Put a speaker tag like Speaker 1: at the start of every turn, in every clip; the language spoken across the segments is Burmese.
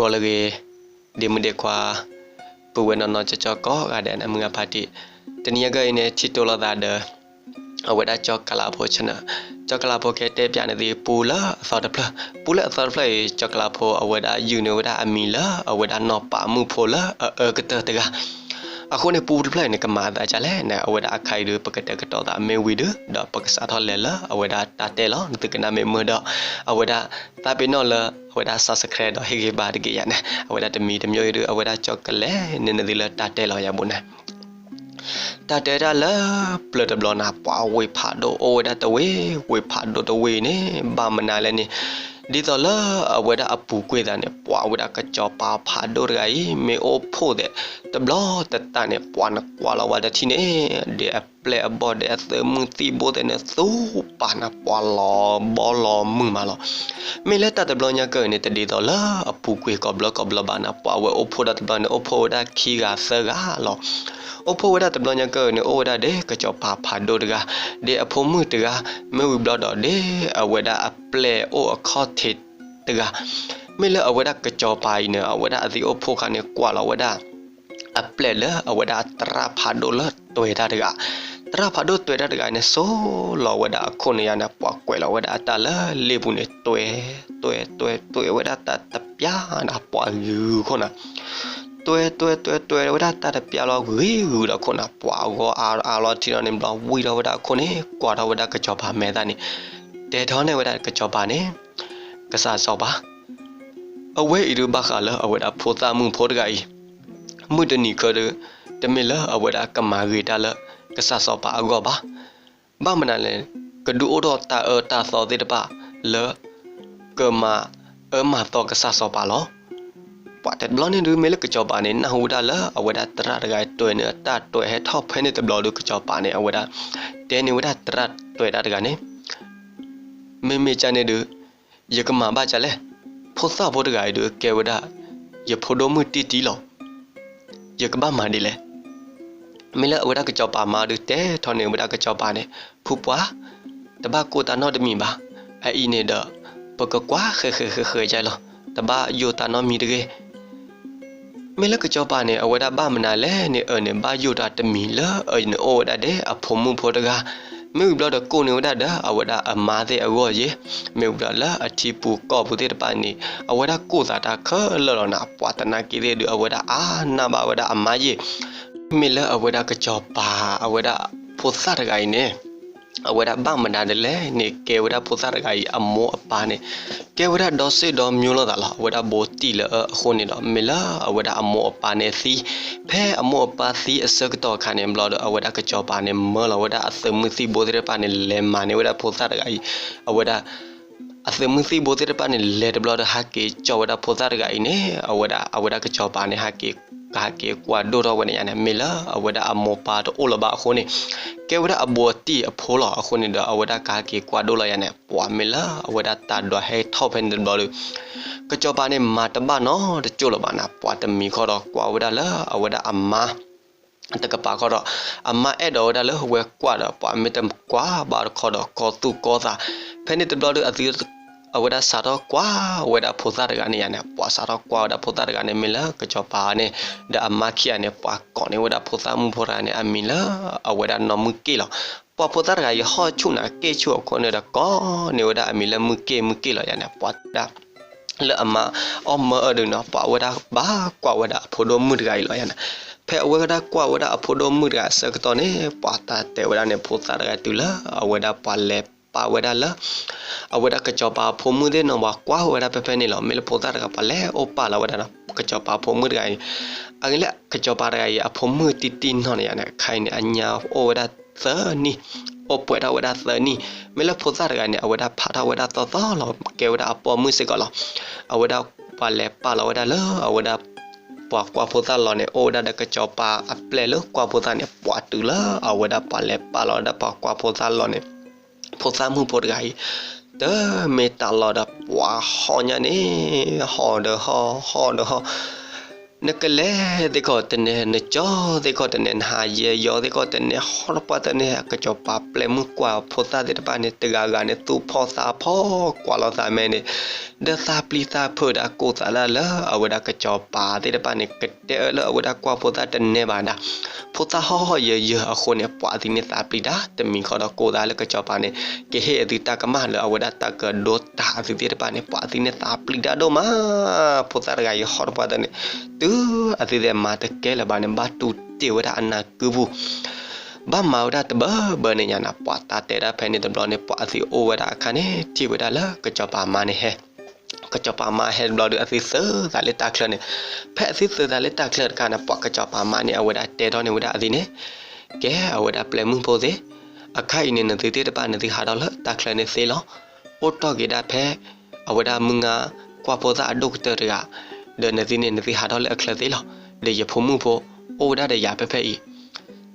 Speaker 1: gò là ghê đi mình để qua bù bên nó cho cho có gà đèn em ngà party tên nhà gây này chỉ tôi là đã đờ ở đây đã cho cả là bộ chân cho cả là bộ cái tép nhà này thì bù là sao được là bù là sao được cho cả là bộ ở đây đã you know đã ami là ở đây đã nó bả mu po là ở ở cái tờ tờ အ ခုနေပူပလိုက်နေကမာတာကြလဲနေအဝဒအခိုင်ရပကတကတော့တာမေဝီဒတော့ပကစားထော်လဲလာအဝဒတာတဲလောတကနာမေမတော့အဝဒတာပိနော်လအဝဒဆဆခရတော့ဟေဂေဘာတကရနေအဝဒတမီတမျိုးရအဝဒချောကလဲနေနေဒီလတာတဲလောရမုန်တာတဲရလာပလတ်ဘလနာပွားဝေဖာဒိုအဝဒတဝေဝေဖာဒိုတဝေနေဘာမနာလဲနေ ဒီတော့လာအဝဒအပူကွေတာနဲ့ပွားဝဒကကြောပါဖာဒိုရိုင်မေအိုဖို့တဲ့တဘလတတနဲ့ပွားနကွာလာဝဒတီနေဒီအပ လက်ဘော်တဲ့သမူတီဘိုတဲ့နဲ့သူပါနပွားလောဘောလောမှုမလောမေလက်တတဘလညာကနေတဒီတော့လာအပူကွေကဘလကဘလဘာနာပွားဝအိုဖို့တဲ့ဘလနဲ့အိုဖို့တဲ့ခီကဆာလောအဖိုဝဒတဘလညာကောနေအိုဝဒတဲ့ကကြောပါဖာဒိုတကဒီအဖိုမှုတကမေဝီဘလတော့တဲ့အဝဒအပလေအိုအခေါ်တစ်တကမေလအဝဒကကြောပိုင်နေအဝဒအဒီအဖိုခနဲ့ကွာလဝဒအပလေလအဝဒတရာဖာဒိုလတွေ့တာတက တရာဖာဒိုတွေ့တာတကနဲ့ဆိုလောဝဒအခုနေရနာပွားကွယ်လောဝဒအတလလေဘူးနဲ့တွေ့တွေ့တွေ့တွေ့ဝဒတတပြာနာပွားယူခုနာတွဲတွဲတွဲတွဲဝဒတာတပြလောဝေဟူတော့ခုနပွားကောအာအာလောတီနော်နေဘလဝီတော့ဝဒခုနေကွာတော့ဝဒကကြောပါမဲတာနေတဲထောင်းနေဝဒကကြောပါနေကစားစောပါအဝဲဤရဘခါလအဝဒဖိုတာမှုဖိုတကဤမှုတနီကရတမီလအဝဒကမာရီတာလ ကဆာစောပါအကောပါဘာမနာလဲကဒူအိုတော့တာအတာစောသေးတပါလေကမအမတော့ကဆာစောပါလောပတ်တဲ့ဘလောင်းနေမဲလကကြောပါနေနဟူဒါလာအဝဒတရတကဲတွေ့နေတာတွေ့ဟဲထောက်ဖဲနေတဲ့ဘလောင်းလူကကြောပါနေအဝဒတဲနေဝဒတရတွေ့တာတကနေမေမေချန်နေတူယကမဘာချလဲဖို့စဖို့တကဲတူကဲဝဒယဖို့ဒမှုတီတီလောယကဘာမန်ဒီလဲ မင်းလည်းဝဒကကြောက်ပါမာဒုတဲထော်နေဝဒကကြောက်ပါနေဖူပွားတဘကိုတာနော်တမင်ပါအဲ့ဤနေတော့ပကကွာခဲခဲခဲခဲကြလောတဘယိုတာနော်မီတကယ်မင်းလည်းကကြောက်ပါနေအဝဒဘာမနာလဲနေအနေဘာယိုတာတမီလာအဲ့နေအိုဒါတဲ့အဖုံမှုဖို့တကားမြူဘလတော့ကိုနေဝဒတာအဝဒအမားတဲ့အဝော့ရေမြူဘလလာအတီပူကော့ဘူးတဲ့တပိုင်နေအဝဒကိုသာတာခလော်လော်နာပွာတနာကိတဲ့ဒီအဝဒအာနာဘဝဒအမားရေ မေလအဝဒကကြောပါအဝဒဖို့စတကိုင်းနေအဝဒဘာမနာတယ်လေနေကေဝဒပုသရဂိုင်အမောအပါနေကေဝဒဒေါ်စေဒေါ်မျိုးလာလာဝဒဘိုတီလအခုနေတော့မလာအဝဒအမောအပါနေစီဖဲအမောအပါစီအစကတော့ခါနေဘလောအဝဒကကြောပါနေမလဝဒအသမစီဘိုဒရပါနေလေမနေဝဒပုသရဂိုင်အဝဒအသမစီဘိုဒရပါနေလေဘလောဟာကေကြောဝဒပုသရဂိုင်နေအဝဒအဝဒကကြောပါနေဟာကေ ကာကေကွာဒိုတော့ဝနေရနေမီလာအဝဒအမောပါတော့အိုလဘာခုနေကေဝဒအဘောတီအဖိုးလာအခုနေတော့အဝဒကာကေကွာဒိုလာရနေပွာမီလာအဝဒတာတော့ဟဲထောက်ဖန်တယ်ဘောလူကကြောပါနေမာတမနော်တချို့လဘာနာပွာတမီခေါ်တော့ကွာဝဒလာအဝဒအမာတကပါခေါ်တော့အမအဲ့တော့ဒါလဟဝဲကွာတော့ပွာမီတမ်ကွာဘာခေါ်တော့ကောသူကောသာဖဲနေတဘလအသီး အဝဒစာတော့ကွာဝဒဖုသာရကနေရနေပွာစာတော့ကွာဝဒဖုသာရကနေမီလာကကြောပါနေဒအမခိယနေပွာကောနေဝဒဖုသာမှုဖောရနေအမီလာအဝဒနမကေလာပွာဖုသာရကရဟောချုနာကေချုခေါနေဒကောနေဝဒအမီလာမှုကေမှုကေလာရနေပွာဒါလအမအမအဒနာပွာဝဒဘာကွာဝဒဖိုဒမှုတကီလာရနေဖဲအဝဒကွာဝဒအဖိုဒမှုတကစကတော့နေပွာတာတေဝဒနေဖုသာရကတူလာအဝဒပွာလဲ ပါဝဒါလအဝဒါကချောပါဖုံမှုတဲ့နော်ကွာဟဝဒါပပနေလောမေလပိုတာကပါလေအိုပါလာဝဒါနာကချောပါဖုံမှုရိုင်းအင်္ဂလကချောပါရိုင်းအဖုံမှုတီတီနော်ရနေခိုင်းနေအညာအိုဝဒါသနီအပွေတာဝဒါသနီမေလဖိုစားရကနေအဝဒါဖာတာဝဒါသောသောလောကေဝဒါအပေါ်မှုစစ်ကလောအဝဒါပါလေပါလောဝဒါလောအဝဒါပွားကွာဖိုသားလောနေအိုဒါဒကချောပါအပလေလောကွာဖိုသားနေပွားတူလောအဝဒါပါလေပါလောဒါပွားကွာဖိုသားလောနေ พดซ้ำหูพดไงเด้อเมตาลอดับว้าหอเนี่ยนี่หอเด้อหอหอเด้อหอ နေဟောဒဟောဟောဒဟောနကလေဒီကောတနေနချောဒီကောတနေဟာယေယောဒီကောတနေဟောပတနေကချောပါပလေမှုကွာဖောတာဒီတပါနေတဂါဂါနေသူဖောစာဖောကွာလောစာမဲနေဒစာပလီစာဖောဒါကိုစာလာလာအဝဒကချောပါဒီတပါနေကတဲ့လအဝဒကွာဖောတာတနေပါနာဖောတာဟောဟောယေယေအခုနေပွားဒီနေစာပလီဒါတမီခေါ်တော့ကိုဒါလကချောပါနေကေဟေဒီတကမလအဝဒတကဒိုတာဒီဒီတပါနေပွားဒီနေစာပလီဒါဒိုမာဖောတာရဂါယဟောပတနေတူအသေးသေးမာတကဲလဘာနေဘာတူတေဝဒအနာကူဘူးဘာမောဒတ်ဘဘနေညာနာပွာတာတေရာဖဲနေတဘလနေပွာစီအိုဝဒအခါနေတိဝဒလာကကြပါမနေဟဲကကြပါမဟဲဘလဒအစီဆာဒါလက်တာခလနေဖဲအစီဆာဒါလက်တာခလကနာပွာကကြပါမနေအဝဒတေတော်နေဝဒအဒီနေကဲအဝဒပလမှုပိုစေအခိုင်နေနေတေတေတပနေတိဟာတော့လတာခလနေစေလောအိုတော့ကေဒါဖဲအဝဒမငါကွာပိုသာဒုတ်တရ ကဒနတိနေနတိဟာတော့လက်ခလသေးလောလေရဖုံမှုဖို့အိုဒါတဲ့ရဖက်ဖက်ဤ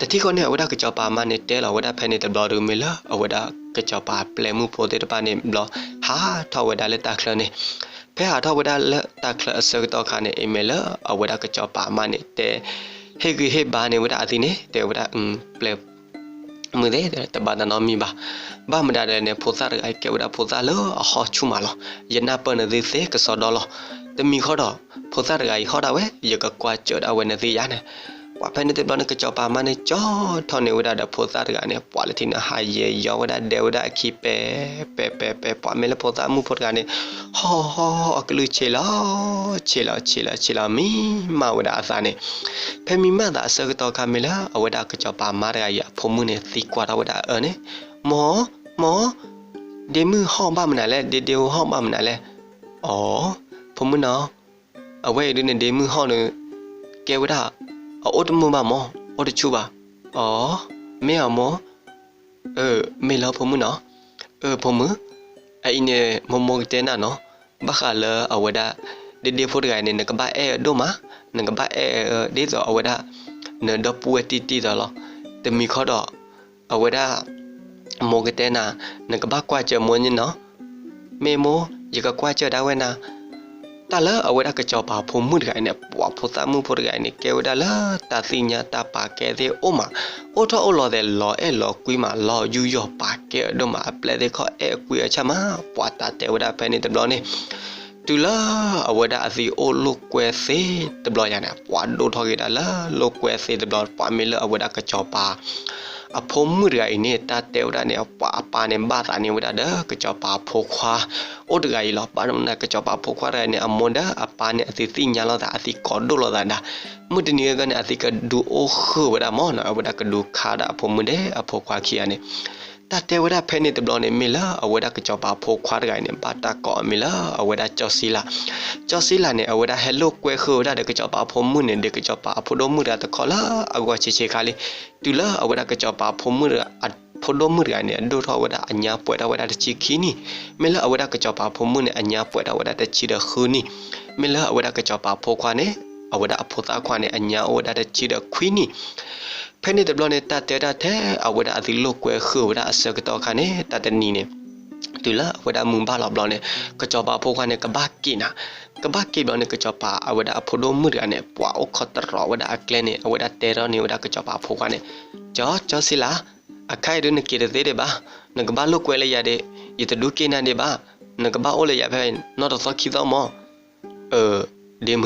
Speaker 1: တတိကောနေအဝဒကကြောပါမနဲ့တဲလောဝဒဖက်နေတဲ့ဘလော်ဒူမီလာအဝဒကကြောပါပလဲမှုဖို့တဲ့တပါနေဘလော်ဟာထောဝဒလက်တခလနေဖဲဟာထောဝဒလက်တခလအစကတော့ခါနေအီမေလာအဝဒကကြောပါမနဲ့တဲဟေဂီဟေဘာနေဝဒအတိနေတဲဝဒအမ်ပလဲมือเด้แต่บาดนอมีบาบ้ามันได้เนี่ยโพซาไอเกวดาโพซา တမီခေါ်တော့ဖောစားတကကြီးခေါ်တာဝဲရကကွာကြော်တာဝဲနေသေးရနဲ့ကွာဖဲနေတဲ့ဘာနဲ့ကကြော်ပါမနဲ့ကြော်ထော်နေဝဒတာဖောစားတကနဲ့ပွာလတင်ဟာရေရောဝဒဒေဝဒခိပဲပဲပဲပဲပွာမဲလဖောစားမှုဖောတကနဲ့ဟောဟောအကလူချေလာချေလာချေလာချေလာမီမဝဒအစားနဲ့ဖဲမီမသာအစကတော့ကမဲလာအဝဒကကြော်ပါမတကကြီးဖုံမှုနဲ့သီကွာတော့ဝဒအဲနဲ့မောမောဒေမူဟောင်းပါမနာလဲဒေဒေဟောင်းပါမနာလဲအော် ဖမနာအဝဲရင်းနေမှုဟောင်းနေကဲဝဒအော်တမမမောအော်တချူပါအော်မေအမောเออမေလာဖမနာเออဖမအိနေမမောတဲနာနော်ဘခါလအဝဒဒီဒီဖို့ရိုင်းနေကဘာအဲဒိုမာနကဘာအဲဒီဇောအဝဒနဒပူတီတီဇောလတမီခေါ်တော့အဝဒမောကတဲနာနကဘာကွာချမွန်နော်မေမိုရကကွာချဒါဝဲနာ တာလအဝဒကကြောပါဖုံမှုတကနေပွားဖုသမှုဖို့တကနေကေဝဒလာတာသိညာတာပါကဲတဲ့အိုမအိုထောအိုလောတဲ့လောအဲလောကွီမာလောယူယောပါကဲဒိုမာပလက်တဲ့ခေါ်အဲကွီအချမပွားတာတဲ့ဝဒဖဲနေတဘလောနေ တူလာအဝဒအစီအိုလုကွယ်စေတဘလောရနေပွားဒိုထော်ကေတာလာလုကွယ်စေတဘလောပွားမီလအဝဒကကြောပါအဖုံမှုရအိနေတတဲဝဒနေပါပါနေဘာသာနေဝဒဒကကြောပါဖိုခွာအိုတဂိုင်လောပါနနကကြောပါဖိုခွာရနေအမွန်ဒအပါနေအစီစီညာလောတာအစီကောဒိုလောတာဒါမှုတနီကနေအစီကဒူအိုခဝဒမောနာဝဒကဒူခါဒအဖုံမှုတဲ့အဖိုခွာခီယနေ တတဲဝဒဖဲနေတဘလနေမီလာအဝဒကကြောပါဖိုခွာရဂိုင်နေပါတာကောမီလာအဝဒကြောစီလာကြောစီလာနေအဝဒဟဲလိုကွဲခိုဒါကကြောပါဖုံမှုနေဒကကြောပါဖုဒိုမှုရတခေါ်လာအကွာချေချေခါလေးတူလာအဝဒကကြောပါဖုံမှုရအဖုဒိုမှုရနေဒိုထောဝဒအညာပွဲတာဝဒတချီခီနီမီလာအဝဒကကြောပါဖုံမှုနေအညာပွဲတာဝဒတချီရခူနီမီလာအဝဒကကြောပါဖိုခွာနေအဝဒအဖို့သားခွာနေအညာအဝဒတချီရခွီနီ ဖဲနေတဘလနဲ့တတဲတာတဲ့အဝဒအဒီလောကွဲခူဝဒအစကတော့ခနဲ့တတနီနဲ့တူလာဝဒမွန်ဘာလဘလနဲ့ကကြောပါဖိုခနဲ့ကဘာကိနာကဘာကိဘနဲ့ကကြောပါအဝဒအဖိုဒိုမှုရနဲ့ပွာအခတရဝဒအကလနဲ့အဝဒတဲရနဲ့ဝဒကကြောပါဖိုခနဲ့ကြောကြောစီလာအခိုင်ရနေကြတဲ့တဲ့ပါငကဘာလောကွဲလေရတဲ့ယတဒုကိနာနေပါနကဘာအိုလေရဖဲနော်တော့သခိတော့မအဲဒေမ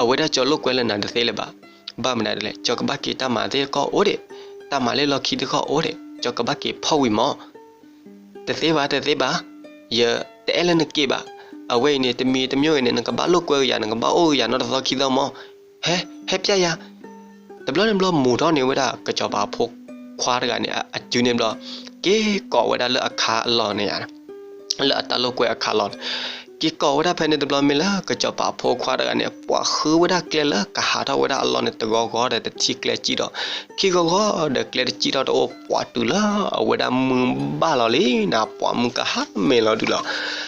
Speaker 1: အဝဒကြောလောကွဲလနာတဲ့လေပါ ဘာမနာတယ်လေကြောကဘကီတမတဲ့ကောအိုတဲ့တမလေးလော်ခီတကောအိုတဲ့ကြောကဘကီဖောက်ဝီမောတသေးပါတသေးပါယတဲလနကေပါအဝိနေတမီတမျိုးနေကဘာလို့ကွဲရနကဘာအိုရနော်တော့ခီတော့မောဟဲဟဲပြရတဘလနဘလမူတော့နေဝဒကကြောပါဖို့ခွာရကနေအကျူနေဘလကေကောဝဒလအခါလောနေရလအတလို့ကွဲအခါလော ကီကောဝဒဖဲနေတဘလမီလာကကြပါဖိုခွာရကနေပွားခူဝဒကလလကဟာတာဝဒအလောနေတကောကောတဲ့တိကလေကြည့်တော့ခီကောကောဒကလေကြည့်တော့ပွားတူလာဝဒမွန်ဘာလော်လီနာပွားမကဟာမေလော်တူလာ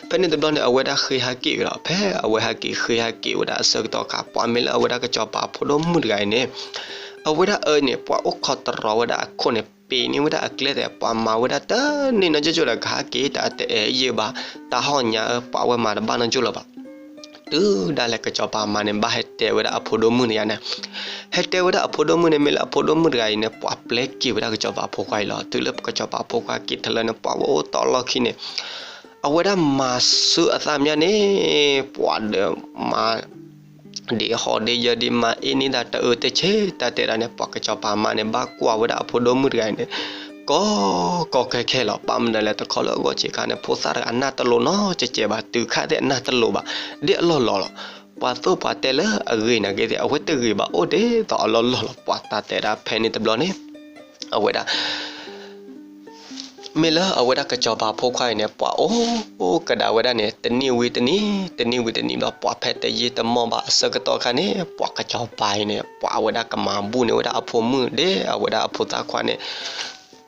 Speaker 1: ဖဲနေတဘလနေအဝဒခေဟာကေရဖဲအဝဟာကေခေဟာကေဝဒအစကတော့ကပွားမေလာဝဒကကြပါဖိုဒမှုဒိုင်းနေအဝဒအနေပွားအခတ်တော်ဝဒခုန် ပေနိဝဒအကလက်တဲ့ပါမဝဒတနိနကြကြလခါကေတာတဲ့ယေဘာတာဟောညာပါဝဲမှာဘာနကြလပါတူဒါလည်းကကြောပါမနဲ့ဘာဟက်တဲဝဒအဖိုဒိုမှုနေရနေဟက်တဲဝဒအဖိုဒိုမှုနေမလအဖိုဒိုမှုရိုင်းနေပွားပလက်ကိဝဒကကြောပါဖိုခွိုင်လောတူလကကြောပါဖိုခွာကိထလနပွားဝတော်လခိနေအဝဒမဆူအသမယနေပွားတယ်မာဒီဟော်ဒီယဒီမာ အင်းဒါတအတချေတတဲ့ရနေပကချပါမနဲ့ဘာကွာဝဒအဖို့ဒမှုရိုင်းနေကောကောခဲခဲလောပမ်တယ်လေတခေါ်လောကိုချေခါနေဖိုစားအနာတလို့နော်ချေချေပါတူခါတဲ့အနာတလို့ပါဒီအလောလောလောပွာတော့ပွာတယ်လေအဂိနာကေအဝတ် မေလာအဝဒကကြောပါဖိုခွိုင်နေပွာအိုအိုကဒါဝဒနေတနီဝီတနီတနီဝီတနီတော့ပွာဖက်တရေတမောပါစကတော့ခနေပွာကကြောပိုင်နေပွာဝဒကမဘူးနေဝဒအဖိုမှုဒေအဝဒအဖိုတာခွာနေ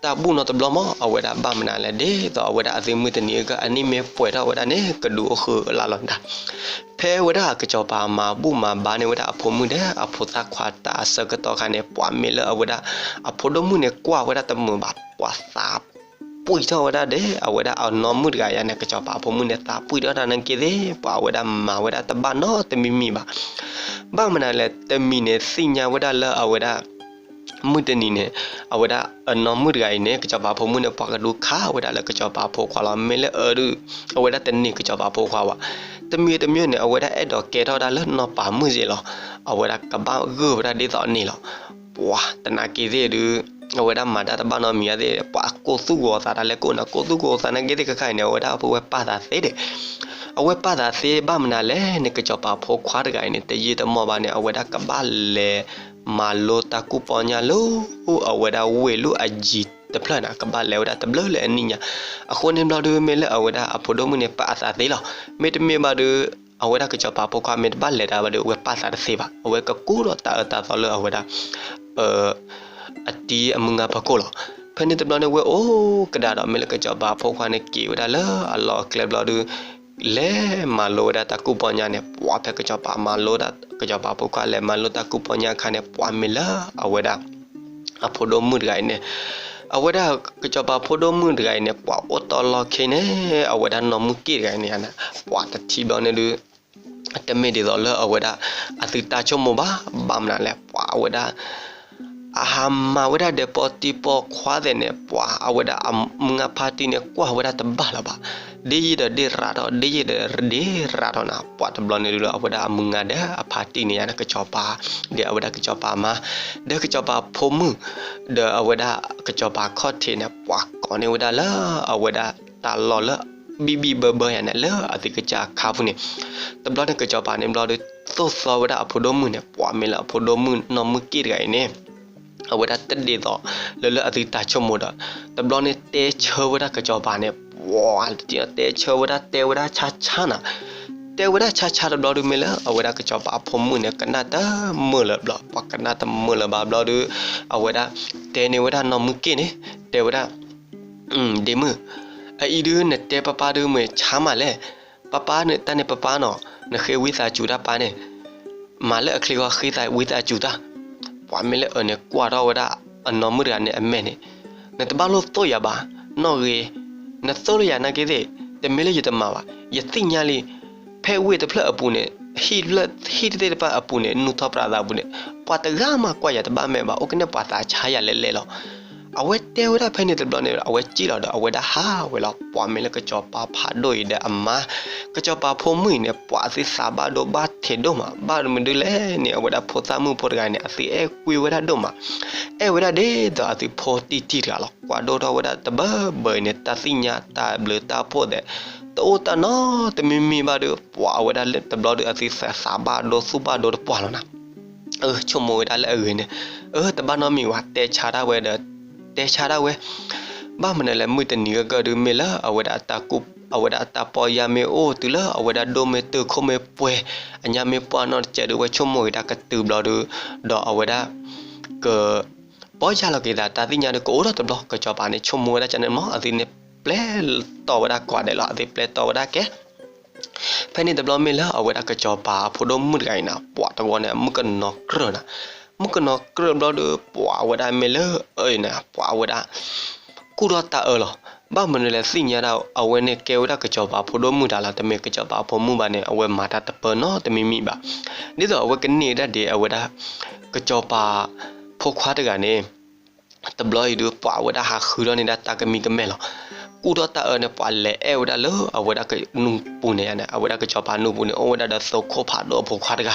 Speaker 1: တာဘူးနော်တဘလမအဝဒဘာမနာလေဒေတော့အဝဒအသိမှုတနီကအနိမေပွေတော့ဝဒနေကဒူခလာလန်တာဖဲဝဒကကြောပါမှာဘူးမှာဘာနေဝဒအဖိုမှုဒေအဖိုတာခွာတာစကတော့ခနေပွာမေလအဝဒအဖိုဒမှုနေကွာဝဒတမှုပါပွာသာ ပွိတော့ဝဒတဲ့အဝဒအနော်မှုတကရနေကကြောပါဖို့မှုနေတာပွိတော့တာနန်ကေသေးပါဝဒမဝဒတဘနော်တမီမီပါဘာမနာလဲတမီနေစညာဝဒလာအဝဒမှုတနီနေအဝဒအနော်မှုတကရနေကကြောပါဖို့မှုနေပါကဒုခဝဒလကကြောပါဖို့ခွာလာမဲလေအရအဝဒတနီကကြောပါဖို့ခွာဝတမီတမျိုးနေအဝဒအဲ့တော့ကဲတော့တာလနော်ပါမှုစီလောအဝဒကဘာဂုဝဒဒေတော့နေလော ပွာတနာကေသေးဒူအဝဒမတာတဘနောမီရတဲ့ပါကိုစုကိုစားတာလဲကိုနကိုစုကိုစားနေကြတဲ့ခိုင်နေဝဒအဖိုးဝပါတာသေးတယ်အဝပါတာသေးဘာမနာလဲနေကကြောပါဖိုးခွားတကိုင်နေတရေတမောပါနေအဝဒကပါလေမာလိုတကူပညာလိုအဝဒဝေလူအဂျီတပလနာကဘာလေဝဒတဘလလေအနိညာအခုနေဘလာဒူမေလေအဝဒအဖိုဒိုမနေပါအသာသေးလားမေတမေဘာဒူအဝဒကကြောပါပိုကမေတဘာလေတာဘဒူဝပါစာသေးပါအဝကကူရတာတာသလအဝဒ 呃。အတီးအမှုငါပကိုလောဖနေတဘလနေဝဲအိုးကဒါတော့မေလကကြောပါဖောခွာနေကီဝဒါလာအလောကလဘလဒူလဲမလိုဒတာကူပညာနဲ့ပွားဖက်ကကြောပါမလိုဒကကြောပါပုကလဲမလိုတာကူပညာခါနဲ့ပွားမီလာအဝဒအဖို့ဒမှုဒိုင်နဲ့အဝဒကကြောပါဖို့ဒမှုဒိုင်နဲ့ပွားအော်တော်လခိနေအဝဒနော်မှုကိဒိုင်နဲ့နာပွားတတိဘနေလူတမေဒီတော့လအဝဒအတိတာချုံမဘာဘာမနာလဲပွားအဝဒ a hama weda de poti po kwa de ne pwa a weda mga pati ne kwa weda te bala ba de yi de de ra do de yi de de ra do na pwa te blon ne dulu a weda mga de a pati ne yana kecopa de a weda kecopa ma de kecopa pomu de a weda kecopa kote ne pwa ko ne weda la a weda ta lo la bibi bebe yana la a ti keca kafu ne te blon ne kecopa ne blon de to so weda a podo mu ne pwa me la podo mu no mu kiri ne ဝဒတတေတော့လလအတိတာချုံမဒတဘလနေတေချဝဒကကြောပါနေဝါတေတေချဝဒတေဝဒချာချာနာတေဝဒချာချာဘလဒူမီလာအဝဒကကြောပါဖုံမှုနေကနာတာမလဘလပကနာတမလဘဘလဒူအဝဒတေနေဝဒနမကိနေတေဝဒอืมဒီမအီဒူနဲ့တေပပဒူမေချာမလဲပပနဲ့တနဲ့ပပနော်နခေဝိသာကျူတာပါနေမာလဲအခလီဝခိတာဝိသာကျူတာ ပွားမလဲအနဲ့ကွာတော့ဝဒအနော်မရနဲ့အမဲနဲ့နတဘလို့တော့ရပါနော်ရေနသောရနာကေတဲ့တမဲလေရတမပါယသိညာလေးဖဲဝေတဖလအပူနဲ့ဟီလဟီတဲ့ပါအပူနဲ့နုထပရာဒါဘူးနဲ့ပွားတကမှာကွာရတပါမဲပါအိုကနေပွားတာချာရလဲလဲလော အဝဲတဲဝရဖိုင်နေတယ်ဘလနေအဝဲကြည့်တော့အဝဲဒါဟာဝဲတော့ပွားမဲလကကြောပါဖာဒိုရတဲ့အမကကြောပါဖုံမွိနေပွားစီစာဘာဒိုဘာထေဒိုမှာဘာမဒူလဲနေအဝဲဒါဖိုသမူပေါ်ကိုင်းနေအစီအဲကွေဝဲဒါဒိုမှာအဲဝဲဒါဒေတော့အစီဖိုတီတီရလောကွာဒိုတော့ဝဲဒါတဘဘယ်နေတာစီညာတာဘလတာဖို့တဲ့တိုတနော်တမီမီဘာဒိုပွားဝဲဒါလက်တဘလဒိုအစီစာဘာဒိုစူဘာဒိုပွားလောနာเออชมโมยได้แล้วเออเนี่ยเออแต่บ้านน้องมีว่าแต่ชาได้เว้ยเด้อ တဲချာရဝဲဘာမနလဲမွေတနီကကဒမေလာအဝဒတာကုအဝဒတာပေါ်ရမေအိုတူလာအဝဒဒိုမေတုခုမေပွဲအညာမေပွားနော်ကျဲဒဝဲချုံမွေတာကတူဘလဒဒေါ်အဝဒကပေါ်ချလာကေတာတာတိညာကိုတော့တော့ကကြောပါနေချုံမွေတာကျနေမောအဒီနေပလဲတော်ဝဒကွာတယ်လားအဒီပလဲတော်ဝဒကဲဖဲနေဒဘလမေလာအဝဒကကြောပါဖိုဒိုမှုကိုင်နာပွားတော့နေမှုကနော်ကရနာ มุกนอกเริ่มเราดูปัววดาเมเลอเอ้ยนะปัววดากูรอตาเออหรอ ဘာမနလဲစိညာတော့အဝဲနဲ့ကေဝဒကကြောပါဖိုဒမှုတာလာတမေကကြောပါဖိုမှုပါနဲ့အဝဲမာတာတပနော်တမီမိပါဒီတော့အဝဲကနေတတ်တယ်အဝဲဒါကကြောပါဖိုခွားတကနေတဘလို့ဒီပွားဝဒဟာခူရနေတာတကမီကမဲလော ကူတော့တာအနပွားလေအဲဝဒလောအဝဒကနုပူနေရနေအဝဒကကြောပါနုပူနေအဝဒဒသုခောဖာတော့ဖိုခွားတက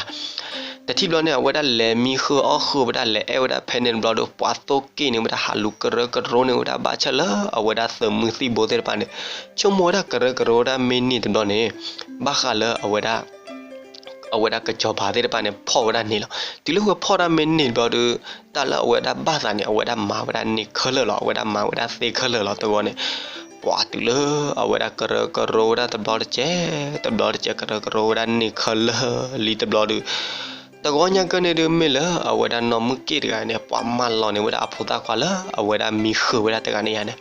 Speaker 1: တတိဘလနဲ့ဝဒလေမီခောအခဝဒလေအဝဒဖဲနေဘလတော့ပွားတော့ကိနေဝဒဟာလူကရကရောနေဝဒဘာချလာအဝဒသမူစီဘိုတဲ့ပန်ချုံမောဒကရကရောဒမင်းနီတော့နေဘာခလာအဝဒအဝဒကကြောပါတဲ့ပန်ဖော်ဝဒနေလောဒီလိုကဖော်ရမင်းနေဘလတော့တလာအဝဒဘာသာနေအဝဒမာဝဒနေခလလောအဝဒမာဝဒသေခလလောတော့နေ ပွာတူလအဝဒကရကရောဒတဘလကျဲတဘလကျကရကရောဒနေခလလီတဘလတကောညာကနေရမေလအဝဒနမကိရကနေပမလောနေဝဒအဖုတာခွာလအဝဒမီခဝဒတကနေရနေ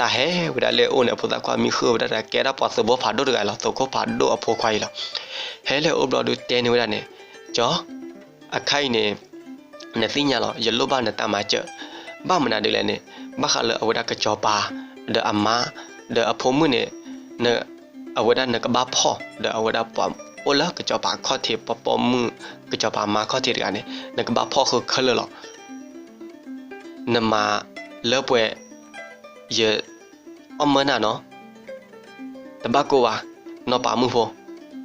Speaker 1: တာဟဲဝဒလေအိုနေဖုတာခွာမီခဝဒတကဲရပတ်စဘောဖာဒိုတကလာတော့ကိုဖာဒိုအဖိုခွာရလာဟဲလေအိုဘလဒူတဲနေဝဒနေကြောအခိုင်နေနေသိညာလောရလုဘနတမချဘာမနာဒလေနေဘခလအဝဒကကြောပါ de amma de aphomu ne ne awada ne ka ba pho de awada pom ola ka cha ba kho the pa pom mu ka cha ba ma kho the ga ne ne ka ba pho kho kha lo lo ne ma le pwe ye om na no de ba ko wa no pa mu pho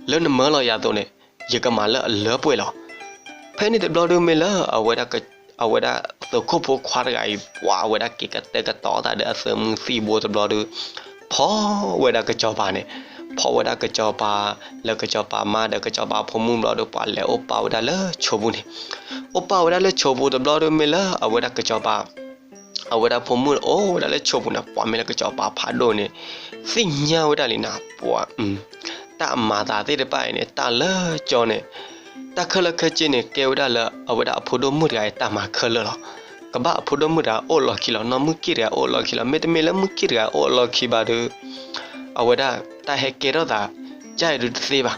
Speaker 1: le ne ma lo ya to ne ye ka ma le le pwe lo ဖဲနေတဘလဒူမေလာအဝဒကအဝဒ เนาะตบะโกวาเนาะปามือโฟเลนมะลอยาตัวเนี่ยเยกมาเลเลป่วยหรอဖဲနေတဲ့ဘလော်ဒမဲလာအဝဒကအဝဒသခုဖို့ခွာရအိဝါဝဒကိကတဲ့ကတော့တဲ့အစမစီဘောတဘလော်ဒဖောဝဒကကြောပါနေพอวดากระจอปาแล้วกระจอปามาเดกระจอปาพมุมรอดปาแล้วโอปาวดาเลโชบุนี่โอปาวดาเลโชบุดบลอดเมลอวดากระจอปาအဝဒဖမှုအိုဒါလည်းချုပ်ဘူးနာပွားမဲလည်းကြောပါဖာဒိုနေစိညာဝဒလီနာပွားอืมတာမာတာတဲ့ပိုင်နေတာလဲကြောနေတခလခချင်းနေကေဝဒလအဝဒအဖို့ဒမှုရိုင်တာမာခလလော ကဘာအဖို့ဒမှုရာအိုလော်ကီလောနမှုကီရအိုလော်ကီလောမေတမေလမှုကီရအိုလော်ကီဘာဒအဝဒတာဟဲကေရောတာကြိုက်ရသေးပါ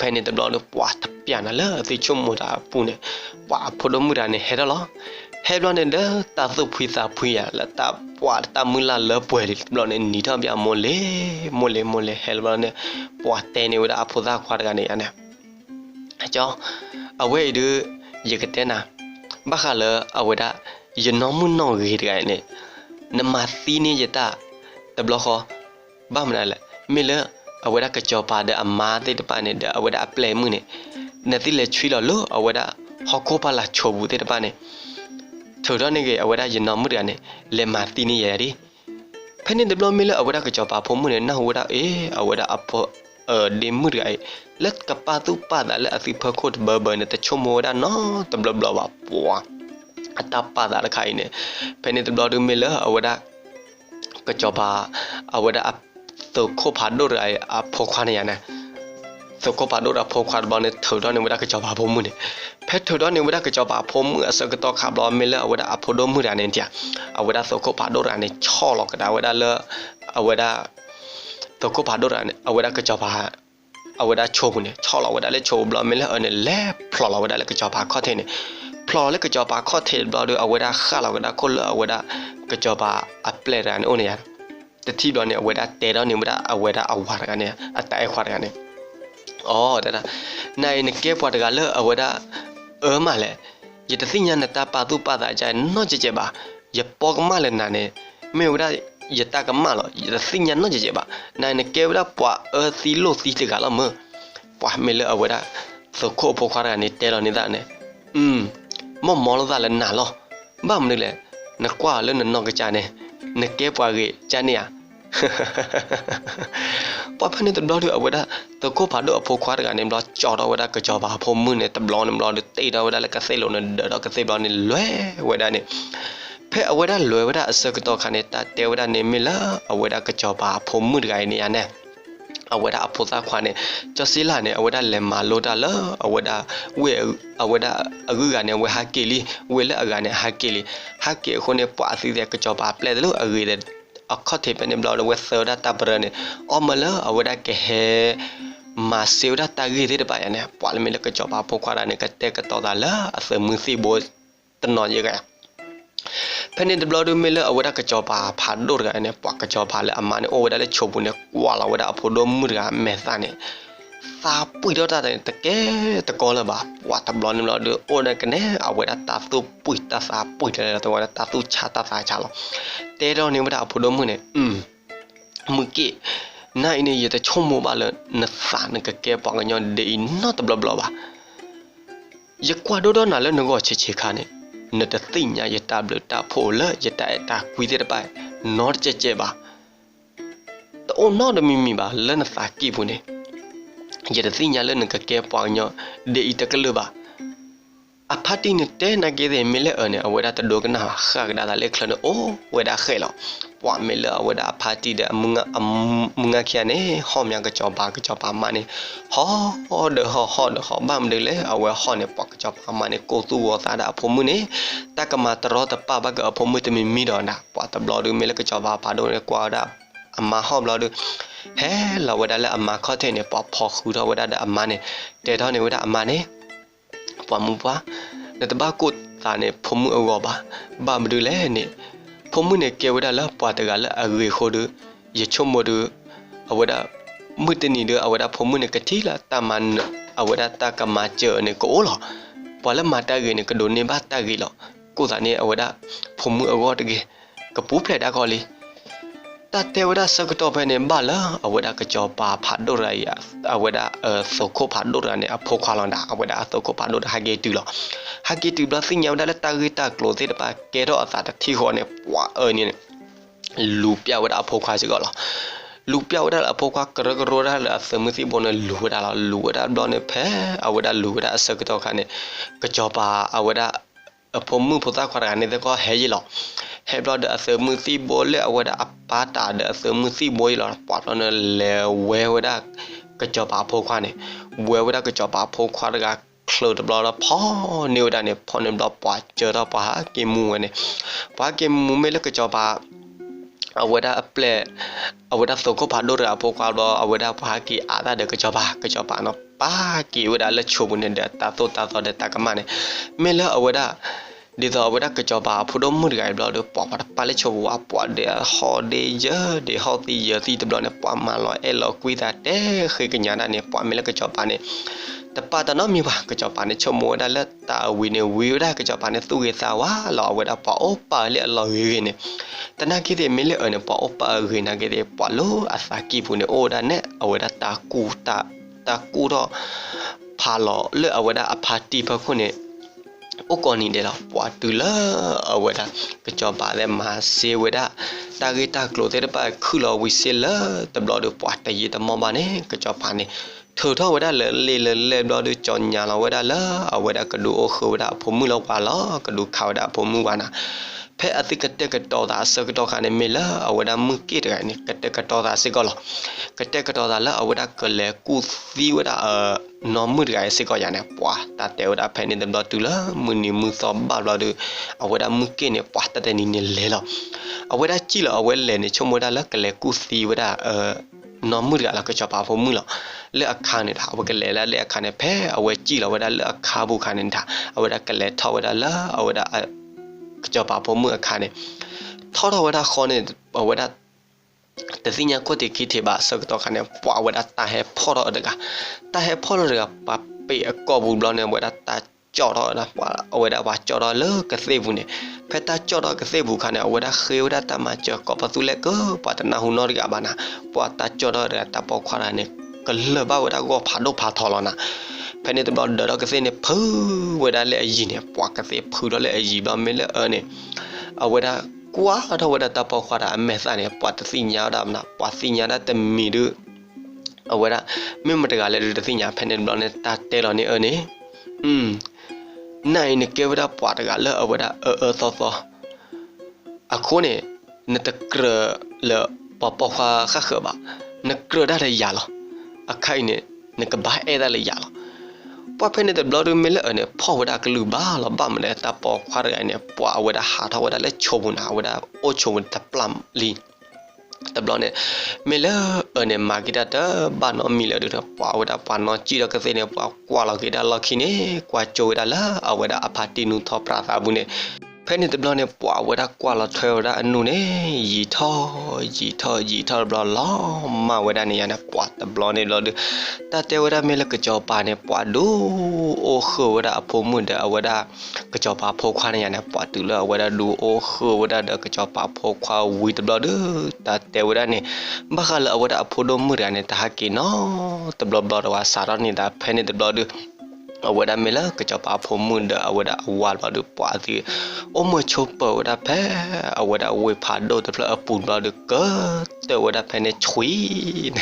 Speaker 1: ဖဲနေတဘလို့ပွားတပြန်လာသိချုံမတာပူနေပွားဖလို့မှုတာနေဟဲတော့ဟဲဘလနေတာသုဖွေစာဖွေရလာတာပွားတာမူလာလပွဲဒီဘလနေနီတော့ပြမလေမလေမလေဟဲဘလနေပွားတဲနေဝဒအဖို့သာခွာတကနေရနေအကြောင်းအဝဲဒရကတဲ့နာ ဘခလအဝဒယနောမှုနောရေတကနေနမသီနေရတာတဘလခောဘာမနာလဲမေလအဝဒကကြောပါတဲ့အမာတဲ့တပနဲ့အဝဒအပလဲမှုနဲ့နတိလေချွီလောလို့အဝဒဟောကိုပါလာချိုဘူးတဲ့တပနဲ့ထိုတော့နေကအဝဒရင်တော်မှုတဲ့နဲ့လေမာတီနေရရီဖဲနေဒဘလမေလအဝဒကကြောပါဖို့မှုနဲ့နဟဝဒအေအဝဒအဖို့ เออเดมืดไงเล็ดกับปาตุปาดะเล็ดอสิเพอโคตรเบอร์เบอร์เนี่ยแต่ชั่วโมงด้านเนาะตำรวจบลว่าปัวอัตปาดะละใครเนี่ยภายในตำรวจดูไม่เลอะเอาวะดะกระจอบาเอาวะดะตัวโคพาดโดรไออะพอควานเนี่ยนะตัวโคพาดโดรอะพอควานบอลเนี่ยเถิดดอนเนี่ยไม่ได้กระจอบาพมือเนี่ยเพชรเถิดดอนเนี่ยไม่ได้กระจอบาพมืออสกตอขับรอไม่เลอะเอาวะดะอพอดมือดานเนี่ยเอาวะดะตัวโคพาดโดรเนี่ยช่อหลอกกระดาวะดะเลอะเอาวะดะ သုခောဖာဒိုရနေအဝဒကကြောပါအဝဒချိုးမှုနေချောလောဝဒလည်းချိုးဘလမေလအနေလဲဖလောလောဝဒလည်းကကြောပါခေါ်တဲ့နေဖလောလည်းကကြောပါခေါ်တဲ့ဘလအဝဒခါလောကဒါကိုလအဝဒကကြောပါအပလက်ရန်အိုနေရတတိတော့နေအဝဲတာတဲတော့နေမတာအဝဲတာအဝါကနေအတိုင်ခွာကနေအော်ဒါနိုင်နေကေပွားတကလအဝဲတာအဲမလဲယတသိညာနတာပါတုပါတာကြနော်ကြကြပါယပေါ်ကမလဲနာနေမေဝဒ ယတကမလောယတသိညာနော်ကြကြပါနိုင်နေကေဝဒပွားအစီလို့စီတကလမပွားမေလအဝဲတာသခိုပေါ်ခွာကနေတဲတော့နေတာနေอืมမောမောလသာလဲနာလောဘာမနေလဲနကွာလဲနော်ကကြနေနကေပွားကြီးချန်နီယာပပနေတဘလအဝဒတကိုဖာဒအဖိုခွားကနေဘလကြော်တော့ဝဒကကြောပါဖုံမှုနေတဘလနေဘလတေတော့ဝဒလကစိလုံးနေတော့ကစိဘလနေလွဲဝဒနေ ဖဲအဝဒလွဲဝဒအစကတော့ခနဲ့တတဲဝဒနေမီလာအဝဒကကြောပါဖုံမှုတကိုင်းနေရနေအဝဒအဖို့သားခွာနေကျစီလာနေအဝဒလက်မာလိုတာလအဝဒဝဲအဝဒအဂုကနေဝဲဟာကီလီဝဲလက်အကနေဟာကီလီဟာကီခုနေပွားစီတဲ့ကကြောပါပလက်တယ်လို့အဂိတဲ့အခတ်ပေနေဘလောဝဲဆာဒတာဘရနေအမလအဝဒကဟဲမာဆေဝဒတာဂီတဲ့ပါယနေပွာလမီလကကြောပါဖို့ခွာနေကတဲ့ကတော့လာအစမှုစီဘောတနော်ရက ဖက်နေတဘလဒမေလအဝဒကကြောပါဖာဒိုရကနေပွားကကြောပါလေအမနေအိုဝဒလေချိုဘူးနေကွာလာဝဒအဖို့ဒမှုရမဲသနေစာပွိတော့တဲ့တကဲတကောလပါဝါတဘလနမလို့အိုနကနေအဝဒတာသူပွိတစာပွိတယ်တော့တာသူချတာစာချလောတဲတော့နေမတာအဖို့ဒမှုနေอืมမှုကေနိုင်နေရတဲ့ချုံမပါလနစာနကကဲပေါငညောဒေနော့တဘလဘလပါရကွာတော့တော့နာလဲငေါချေချေခါနေ နတသိညာယတာဘလတာဖိုလယတာတာကွီတဲ့ပိုင်နော့ကြဲကြဲပါတော့နော့ဒမီမီပါလဲနစာကီဘူးနေယတသိညာလဲနကကဲပေါညောဒေဤတကလပါအဖတ်တိနေတဲ့နကေတဲ့မီလဲအနဲ့အဝဒတဒိုကနာခါကဒါလက်ခလနအိုဝဒခဲလော ပွားမေလာဝဒအဖတ်တိတဲ့အမငအမငခရနေဟောမြကကြောပါကကြောပါမနေဟောဟောဒဟောဟောဒဟောဘမ်ဒေလေအဝဟောနေပကကြောပါမနေကိုသူဝသာဒအဖမှုနေတကမတရောတပဘကအဖမှုတမီမီတော့နာပွားတဘလဒူမေလကကြောပါပါတော့ကွာဒါအမဟောဘလဒူဟဲလာဝဒလည်းအမခော့တဲ့နေပဖော်ခူတော့ဝဒတဲ့အမနေတဲတော့နေဝဒအမနေပွားမှုပွားနတဘကုတ်သာနေဖမှုအောပါဘာမဒူလဲနေ ဖမှုနေကေဝဒလာပွားတကလာအဂေခိုဒရချုံမဒအဝဒမှုတနီဒအဝဒဖမှုနေကတိလာတမန်အဝဒတကမချေနေကိုလောပွာလမတာဂေနေကဒိုနေဘာတာဂေလောကိုသာနေအဝဒဖမှုအောတကေကပူဖလက်တာခေါ်လီ တတေဝဒစကတော့ပဲနေဘာလာအဝဒကကြောပါဖတ်ဒိုရယအဝဒအသုခုဖတ်ဒိုရနေအဖိုခွာလန်ဒါအဝဒအသုခုဖတ်ဒိုရဟာဂေတူလောဟာဂေတူဘလစညောဒါလတာဂေတာကလိုသေးတပါကဲတော့အသာတတိခေါ်နေပွာအနေလူပြဝဒအဖိုခွာစီကောလောလူပြောက်ဒါအဖို့ကကရကရောဒါအသမစီဘနလူဒါလူဒါဘလနေဖဲအဝဒလူဒါအစကတော့ခနဲ့ကကြောပါအဝဒအဖို့မှုဖတာခွာရနေတဲ့ကောဟဲရီလော ဟဲဘလဒအသမစီဘောလေအဝဒအပါတာဒအသမစီဘိုးလောပွားလနလေဝဲဝဒကကြောပါဖို့ခွာနေဝဲဝဒကကြောပါဖို့ခွာကคลดบลอพอนิวดาเนี่ยพอนิบลอปว่าเจอเราปะเกมูเนี่ยปะเกมูเมลกจอปาအဝဒအပလက်အဝဒသုကဘာဒိုရအဖို့ကွာတော့အဝဒဘာကီအာဒါဒကကြပါကကြပါနော်ပါကီဝဒလက်ချိုဘူးနေတဲ့တာတော့တာတော့တဲ့တကမနဲ့မဲလအဝဒ ဒီတော့ဝဒကကြပါဖုဒမှုရဂိုင်ဘလောပေါ်ပါပါလေချိုဝါပွားတဲ့ဟော်ဒေယဒီဟော်တီယတီတဘလောနဲ့ပွားမလောအဲလောကွီတာတဲ့ခေကညာနဲ့ပွားမဲလကကြပါနဲ့တပါတနော်မြပါကကြောပါနေချုံမောဒါလက်တာဝီနေဝီဒါကကြောပါနေသူကေသာဝါလောဝဒါပါအိုပါလေလောဝီရနေတနာကိတဲ့မီလေအနပါအိုပါရနာကိတဲ့ပါလိုအစာကိဘူးနေအိုဒါနဲ့အဝဒါတာကူတာတာကူတော့ဖာလောလေအဝဒါအဖာတီဖခုနေ ဥကောနီတဲ့တော့ပွားတူလာအဝဒါကကြောပါလေမာစေဝဒါတာဂီတာကလိုတဲ့ပါခုလောဝီစေလာတဘလောဒပွားတရီတမောပါနေကကြောပါနေထထဝဒလေလေလေလေတော့ဒီကြောညာလာဝဒလာအဝဒကဒူအိုခဝဒဖုံမှုလောက်ပါလားကဒူခဝဒဖုံမှုပါနာ ဖဲအတိကတက်ကတော့ဒါစကတော့ခါနေမေလာအဝဒမှုကိတကနေကတက်ကတော့ဒါစကောလောကတက်ကတော့ဒါလာအဝဒကလေကုသီဝဒအနော်မှုရိုင်စကောရနေပွာတတဲဝဒဖဲနေတယ်တော့တူလာမူနီမှုသောဘာလို့ဒအဝဒမှုကိနေပွာတတဲ့နေနေလေလောအဝဒကြည့်လောအဝဲလေနေချုံမဒလာကလေကုသီဝဒအနော်မှုရလာကချပါဖို့မှုလောလက်အခါနေတာအဝကလေလာလက်အခါနေဖဲအဝဲကြည့်လောဝဒလက်အခါဘူးခါနေတာအဝဒကလေထောဝဒလာအဝဒ ကကြပါဖို့မှုအခါနေထောတော်ဝဒခေါ်နေအဝဒတသိညာကိုတိကိတိပါစကတော့ခါနေပွားဝဒတာဟဲဖော်တော့တကတာဟဲဖော်တော့တကပပေအကောဘူးဘလောနေဝဒတာကြော်တော့นะပွာအဝဒပါကြော်တော့လကစေဘူးနေဖက်တာကြော်တော့ကစေဘူးခါနေအဝဒခေဝဒတမကြော်ကောပစုလက်ကောပတနာဟုနောရကဘာနာပွာတာကြော်တော့တပေါခွာရနေကလဘဝဒကောဖာဒုဖာထော်လနာ ဖဲနေတော့ဒတော့ကစေနေဖူဝဒလည်းအကြီးနေပွာကစေဖူတော့လည်းအကြီးပါမင်းလည်းအနေအဝဒကွာတော့ဝဒတပေါခွာတာအမေစနေပွာတစီညာတာမနာပွာစီညာတာတမီဒအဝဒမင်းမတကလည်းတစီညာဖဲနေတော့နေတာတဲတော်နေအနေอืมနိုင်နေကေဝဒပွာတကလည်းအဝဒအအသောသောအခုနေနတကရလပပခါခခဘာနကရဒါရရလောအခိုင်နဲ့နကဘာအဲဒါလေရလော ပွားဖဲနေတဲ့ဘလော်ဒမီလအနေဖောဝဒကလူဘာလဘာမနဲ့တပေါ်ခွာရအနေပွာဝဒဟာထဝဒလေချိုဘူးနာဝဒအိုချိုဘူးတပလမ်လီတဘလနဲ့မီလာအနေမာဂီတာတဘာနောမီလာဒပွာဝဒပွာနောကြည့်တော့ကစေနေပွာကွာလော်ဂီတာလော်ခီနေကွာချိုဒါလာအဝဒအဖာတီနူထောပရာသာဘူးနေ ဖဖဲနေတဘလနဲ့ပွာဝဒကွာလထွဲရအနုနေရီထောရီထောရီထောဘလလောမဝဒနေရနပွာတဘလနေလောတတဲဝဒမဲလကကြောပါနေပွာဒူအိုခဝဒအဖို့မှုဒအဝဒကကြောပါဖို့ခွာနေရနပွာတူလဝဒဒူအိုခဝဒဒကကြောပါဖို့ခွာဝီတဘလဒတတဲဝဒနေဘခလအဝဒအဖို့ဒမှုရနေတဟကေနောတဘလဘလဝါစာရနေတာဖဲနေတဘလဒ awada mela kecapa phomunda awada awal badu pati omo chopa awada phe awada we phado de pla apun badu ka te awada phe ne chui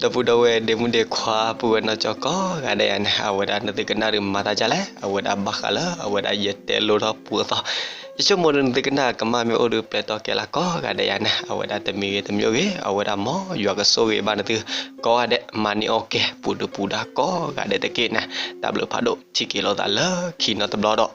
Speaker 1: da pu da we de mun de khwa pu na cho ko ga de an awada na te kana ri mata jale awada bakala awada yete lo ra pu ယရှုမရန်တကနာကမမေအိုဒူပလက်တော့ကဲလာကောကဒယနာအဝဒတမီတမျိုးကြီးအဝဒမောယောကဆိုဝေဘာနတူကောအဒမနီအိုကဲပူဒူပူဒါကောကဒတကေနာတဘလဖာဒိုချီကီလောတာလခီနတဘလောတော့